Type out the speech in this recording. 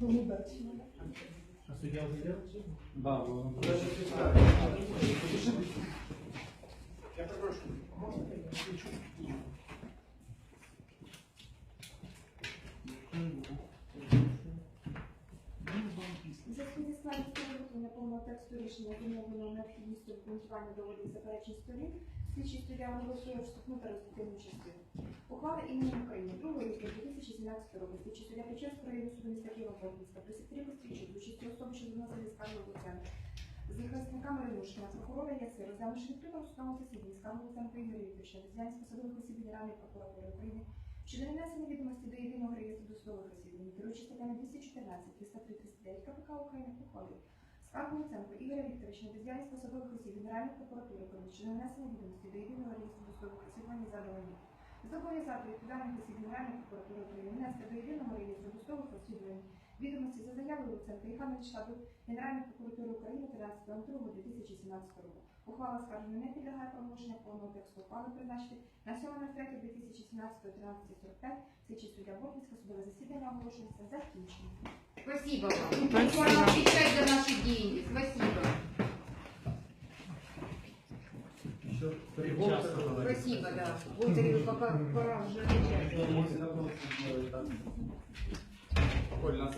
А суддя увидел? Да, воно Я перепрошую. У зв'язку зі складністю виготовлення повного тексту рішення зумовлено необхідністю обґрунтування доводів заперечень сторін, слідчий суддя оголошує вступну та результативну частину. Імені України 2 липня 2017 року слідчий суддя Печерського району суду міста Києва Бортницька при секретарі Кострічу з особи, що звернулася зі скаргою Луценка, з захисниками Ринушкина, прокурора Яси, розглянувши відкритому судовому засіданні скаргу Луценка Ігоря Вікторовича, діяльність посадових осіб Генеральної прокуратури України щодо внесення відомості до єдиного реєстру досудових розслідувань, керуючи статтями 214, 303, 39 КПК України ухвалив скаргу Луценко Ігоря Вікторовича на бездіяльність посадових осіб Генеральної прокуратури України щодо внесення відомості до єдиного реєстру досудових розслідувань за задоволені. Зобов'язати відповідальних осіб Генеральної прокуратури України внести до єдиного реєстру досудових розслідувань відомості за заявою Луценка, яка надійшла до Генеральної прокуратури України 13.02.2017 року. Ухвала скарження не підлягає промовлення повного тексту ухвали призначити на 7.03.2017 13.45 слідчий суддя Бортницька судове засідання оголошується закінченим. Спасибо вам. Пора отвечать за наши деньги. Спасибо. Еще. Спасибо, да. Болдыреву пока пора уже отвечать. Коль, нас